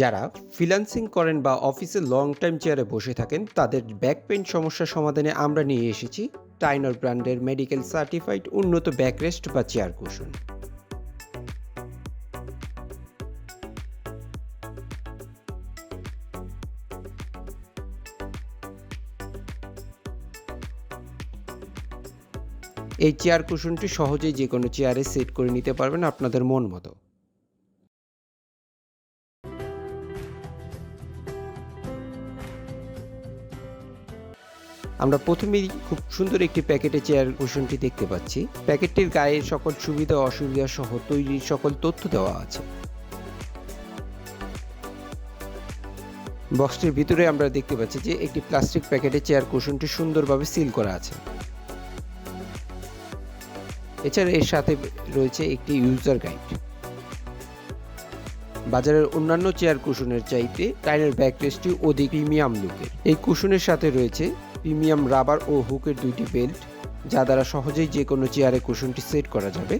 যারা ফ্রিল্যান্সিং করেন বা অফিসে লং টাইম চেয়ারে বসে থাকেন, তাদের ব্যাক পেন সমস্যার সমাধানে আমরা নিয়ে এসেছি টাইনর ব্র্যান্ডের মেডিকেল সার্টিফাইড উন্নত ব্যাকরেস্ট বা চেয়ার কুশন এই চেয়ার কুশনটি সহজেই যে কোনো চেয়ারে সেট করে নিতে পারবেন আপনাদের মন মতো। আমরা প্রথমেই খুব সুন্দর একটি প্যাকেটে চেয়ার কুশনটি দেখতে পাচ্ছি। প্যাকেটটির গায়ে সকল সুবিধা অসুবিধা সহ তৈরির সকল তথ্য দেওয়া আছে। বক্সটির ভিতরে আমরা দেখতে পাচ্ছি যে একটি প্লাস্টিক প্যাকেটে চেয়ার কুশনটি সুন্দরভাবে সিল করা আছে। এছাড়া এর সাথে রয়েছে একটি ইউজার গাইড। বাজারের অন্যান্য চেয়ার কুশনের চাইতে টাইনের ব্যাকরেস্টটি অধিক প্রিমিয়াম লুকের। এই কুশনের সাথে রয়েছে প্রিমিয়াম রাবার ও হুকের দুইটি বেল্ট, যা দ্বারা সহজেই যে কোনো চেয়ারে কুশনটি সেট করা যাবে।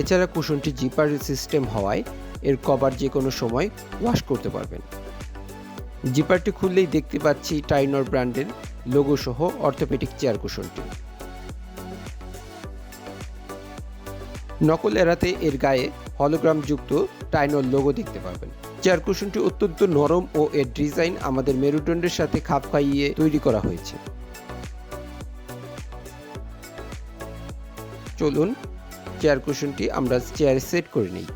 এছাড়া কুশনটি জিপার সিস্টেম হওয়ায় এর কভার যে কোনো সময় ওয়াশ করতে পারবেন। জিপারটি খুললেই দেখতে পাচ্ছি টাইনর ব্র্যান্ডের লোগো সহ অর্থোপেডিক চেয়ার কুশনটি। নকল এড়াতে এর গায়ে হলোগ্রাম যুক্ত টাইনর লোগো দেখতে পাবেন চেয়ার কুশনটি অত্যন্ত নরম ও এর ডিজাইন আমাদের মেরুদণ্ডের সাথে খাপ খাইয়ে তৈরি করা হয়েছে। চলুন চেয়ার কুশনটি আমরা চেয়ারে সেট করে নিই।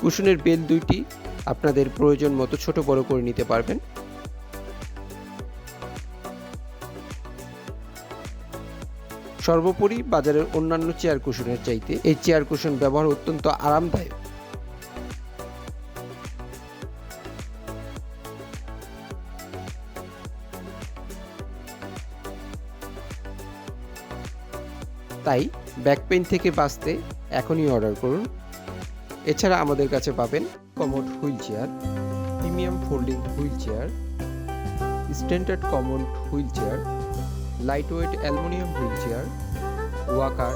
কুশনের বেল দুইটি আপনাদের প্রয়োজন মতো ছোট বড় করে নিতে পারবেন। সর্বোপরি বাজারের অন্যান্য চেয়ার কুশনের চাইতে এই চেয়ার কুশন ব্যবহার অত্যন্ত আরামদায়ক। তাই ব্যাক পেইন থেকে বাঁচতে এখনই অর্ডার করুন। এছাড়া আমাদের কাছে পাবেন commode wheelchair, premium folding wheelchair, standard common wheelchair lightweight aluminium wheelchair walker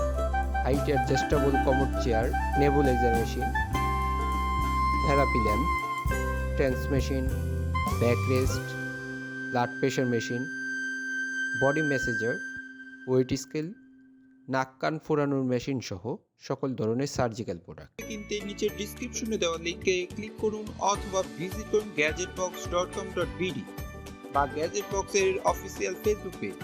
height adjustable commode chair nebuliser machine therapy lamp TENS machine backrest blood pressure machine body massager weight scale নাক কান ফোরানোর machine সহ সকল ধরনের surgical product কিনতে নিচের ডিসক্রিপশনে দেওয়া লিংকে ক্লিক করুন অথবা ভিজিট করুন gadget box dot com dot BD বা গ্যাজেট বক্সের অফিসিয়াল ফেসবুক পেজ